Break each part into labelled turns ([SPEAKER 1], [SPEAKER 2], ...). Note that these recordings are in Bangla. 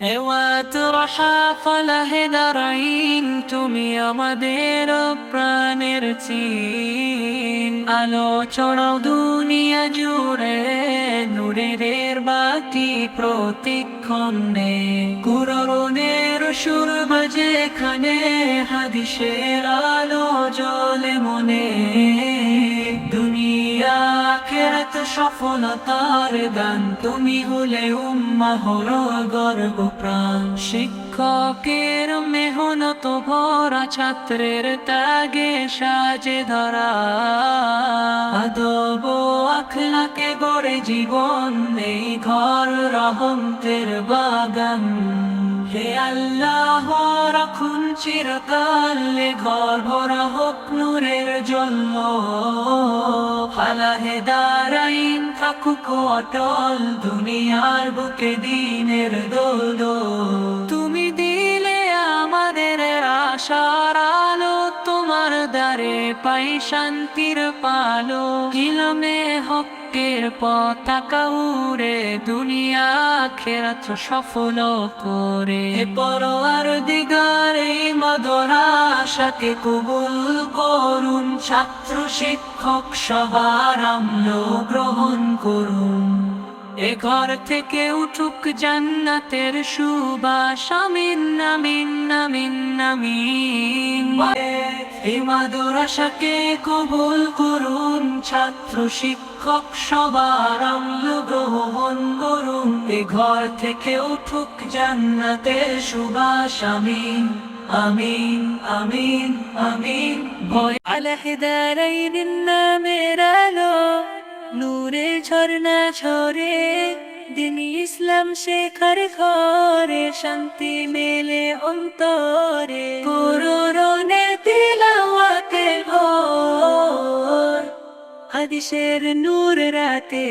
[SPEAKER 1] এওয়াত রহা ফলাহে দারাইন, তুমি আমাদের প্রাণের চিন। আলো ছড়াও দুনিয়া জুড়ে, নূরের বাতি প্রতিক্ষণে কুরনের সুর বাজে এখানে হাদিসের আলো জলে মনে। সফলতার দান। তুমি হলে উম্মাহর গর্ব প্রাণ শিক্ষকের মেহনত ভরা, ছাত্রের ত্যাগে সাজে ধরা। আদব আখলাকে গড়ে জীবন নেই ঘর রহমতের বাগান। হে আল্লাহ, রাখুন চিরকালে ঘর ভরা হোক নূরের জন্য। ফালাহে দারাইন, থাকুক অটল, দুনিয়ার বুকে দিনের দোল দ্বারে পাই শান্তির পালো। কিলমে হকের পতাকা উড়ে দুনিয়া খেরাত সফল করে। পরোয়ার দিগার এই মদরা আশাকে কবুল করুন, ছাত্র শিক্ষক সবার আমলো গ্রহণ করুন। এ ঘর থেকে উঠুক জান্নাতের সুবাস, আমিন আমিন আমিন আমিন। এই মাদুরাশাকে কবুল করুন ছাত্র শিক্ষক, সবার আমল গ্রহণ করুন। এ ঘর থেকে উঠুক জান্নাতের সুবাস, আমিন আমিন আমিন আমিন। ভয় আলহেদারাইন নামের নূরে ঝর্ণা ঝরে। দিন ইসলাম শেখার ঘরে শান্তি মেলে অন্তরে। করোনে হাদিসের নূর রাতে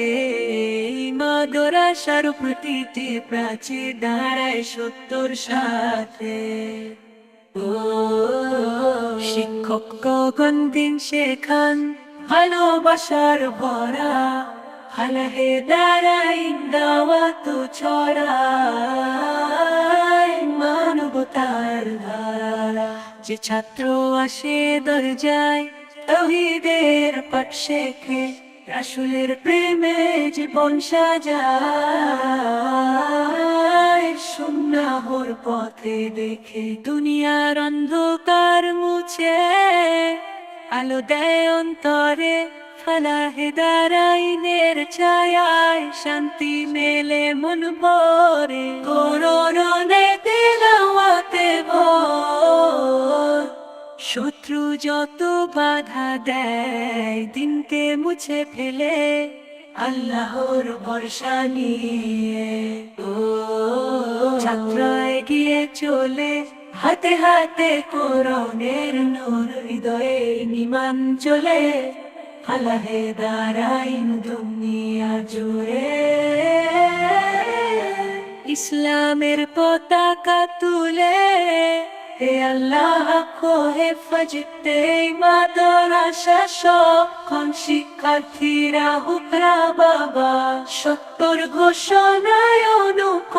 [SPEAKER 1] মাদরাসার প্রতিটি প্রাচীর দাঁড়ায় সত্তর সাথে। শিক্ষক গগন দিন শেখান ভালোবাসার ভরা। হালহে দাঁড়াই দাওয়াত ছড়াই মানবতার ধারা। যে ছাত্র আসে দরজায় তহিদের পাঠ শেখে রাসুলের প্রেমে জীবন সাজায়। সুন্নাহর পথে দেখে দুনিয়ার অন্ধকার মুছে। আলো দেয় অন্তরে, ফালাহে দারাইনের ছায়ায়। শান্তি মেলে মন ভরে। করোনে যত বাধা দেয়, দিনকে মুছে ফেলে আল্লাহর ভরসা নিয়ে। ও ছাত্র এগিয়ে চলে, হাতে হাতে কোরনের নূর, হৃদয়ে নিমান চলে, আল্লাহে দাঁড়াইন দুনিয়া জুড়ে। ইসলামের পতাকা তুলে হে আল্লাহ কো হেফাজতে মাদ্রাসা সক্ষম শিক্ষার্থীরা হুকরা বাবা। সত্তর ঘোষণায় অনুকখন